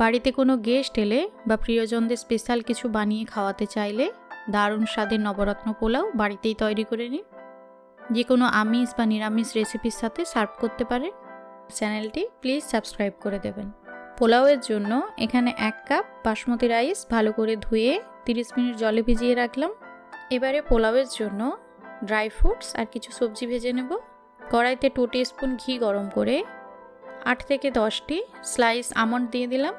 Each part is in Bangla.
বাড়িতে কোনো গেস্ট এলে বা প্রিয়জনদের স্পেশাল কিছু বানিয়ে খাওয়াতে চাইলে দারুণ স্বাদের নবরত্ন পোলাও বাড়িতেই তৈরি করে নিন। যে কোনো আমিষ বা নিরামিষ রেসিপির সাথে সার্ভ করতে পারে চ্যানেলটি প্লিজ সাবস্ক্রাইব করে দেবেন। পোলাওয়ের জন্য এখানে এক কাপ বাসমতি রাইস ভালো করে ধুয়ে 30 মিনিট জলে ভিজিয়ে রাখলাম। এবারে পোলাওয়ের জন্য ড্রাই ফ্রুটস আর কিছু সবজি ভেজে নেব। কড়াইতে টু স্পুন ঘি গরম করে আট থেকে দশটি স্লাইস আমন্ড দিয়ে দিলাম।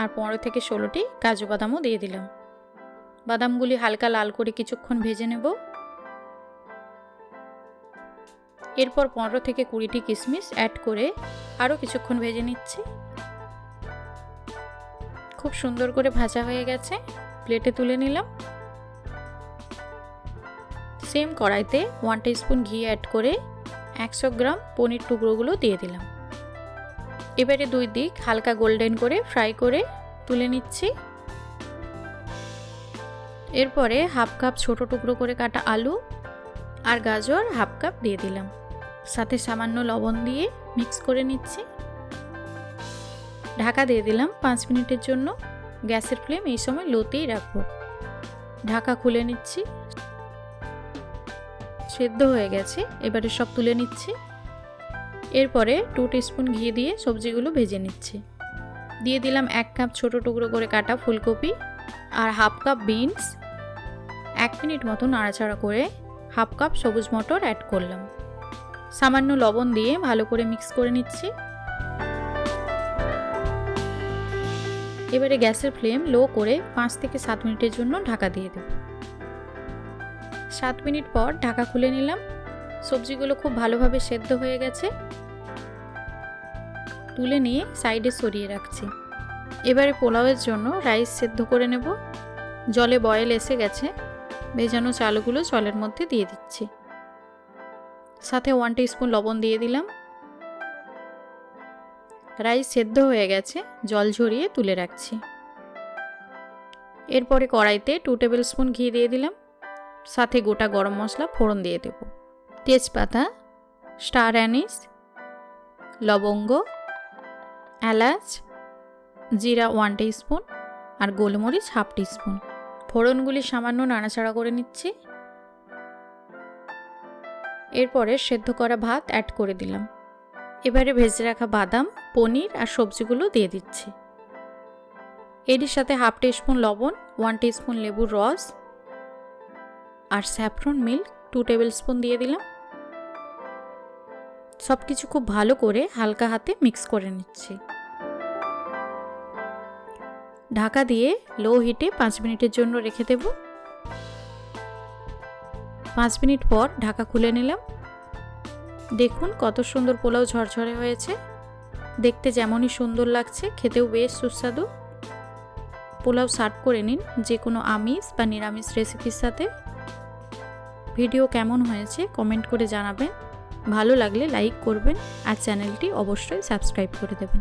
আর পনেরো থেকে ষোলোটি কাজু বাদামও দিয়ে দিলাম। বাদামগুলি হালকা লাল করে কিছুক্ষণ ভেজে নেব। এরপর পনেরো থেকে কুড়িটি কিশমিশ অ্যাড করে আরও কিছুক্ষণ ভেজে নিচ্ছি। খুব সুন্দর করে ভাজা হয়ে গেছে, প্লেটে তুলে নিলাম। সেম কড়াইতে ওয়ান স্পুন ঘি অ্যাড করে একশো গ্রাম পনির টুকরোগুলো দিয়ে দিলাম। এবারে দুই দিক হালকা গোল্ডেন করে ফ্রাই করে তুলে নিচ্ছি। এরপরে হাফ কাপ ছোট টুকরো করে কাটা আলু আর গাজর হাফ কাপ দিয়ে দিলাম। সাথে সামান্য লবণ দিয়ে মিক্স করে নিচ্ছি। ঢাকা দিয়ে দিলাম পাঁচ মিনিটের জন্য। গ্যাসের ফ্লেম এই সময় লোতেই রাখব। ঢাকা খুলে নিচ্ছি। সেদ্ধ হয়ে গেছে, এবারে সব তুলে নিচ্ছি। এরপরে টু স্পুন ঘি দিয়ে সবজিগুলো ভেজে নিচ্ছি। দিয়ে দিলাম এক কাপ ছোট টুকরো করে কাটা ফুলকপি আর হাফ কাপ বিনস এক মিনিট মতো নাড়াচাড়া করে হাফ কাপ সবুজ মটর অ্যাড করলাম। সামান্য লবণ দিয়ে ভালো করে মিক্স করে নিচ্ছি। এবারে গ্যাসের ফ্লেম লো করে পাঁচ থেকে সাত মিনিটের জন্য ঢাকা দিয়ে দেব। সাত মিনিট পর ঢাকা খুলে নিলাম। সবজিগুলো খুব ভালোভাবে সেদ্ধ হয়ে গেছে। তুলে নিয়ে সাইডে সরিয়ে রাখছি। এবারে পোলাওয়ের জন্য রাইস সেদ্ধ করে নেব। জলে বয়েল এসে গেছে। ভেজানো চালগুলো জলের মধ্যে দিয়ে দিচ্ছি। সাথে ওয়ান স্পুন লবণ দিয়ে দিলাম। রাইস সেদ্ধ হয়ে গেছে। জল ঝরিয়ে তুলে রাখছি। এরপরে কড়াইতে টু টেবিল স্পুন ঘি দিয়ে দিলাম। সাথে গোটা গরম মশলা ফোড়ন দিয়ে দেব। তেজপাতা, স্টার অ্যানিস, লবঙ্গ, এলাচ, জিরা ওয়ান স্পুন আর গোলমরিচ হাফ স্পুন ফোড়নগুলি সামান্য নাড়াচাড়া করে নিচ্ছি। এরপরে সেদ্ধ করা ভাত অ্যাড করে দিলাম। এবারে ভেজে রাখা বাদাম, পনির আর সবজিগুলো দিয়ে দিচ্ছি। এটির সাথে হাফ স্পুন লবণ ওয়ান স্পুন লেবুর রস আর saffron milk two tablespoon দিয়ে দিলাম। সব কিছু খুব ভালো করে হালকা হাতে মিক্স করে নিচ্ছি। ঢাকা দিয়ে লো হিটে পাঁচ মিনিটের জন্য রেখে দেব। পাঁচ মিনিট পর ঢাকা খুলে নিলাম। দেখুন কত সুন্দর পোলাও ঝরঝরে হয়েছে। দেখতে যেমনই সুন্দর লাগছে, খেতেও বেশ সুস্বাদু। পোলাও সার্ভ করে নিন যে কোনো আমিষ বা নিরামিষ রেসিপির সাথে। ভিডিও কেমন হয়েছে কমেন্ট করে জানাবেন। ভালো লাগলে লাইক করবেন আর চ্যানেলটি অবশ্যই সাবস্ক্রাইব করে দেবেন।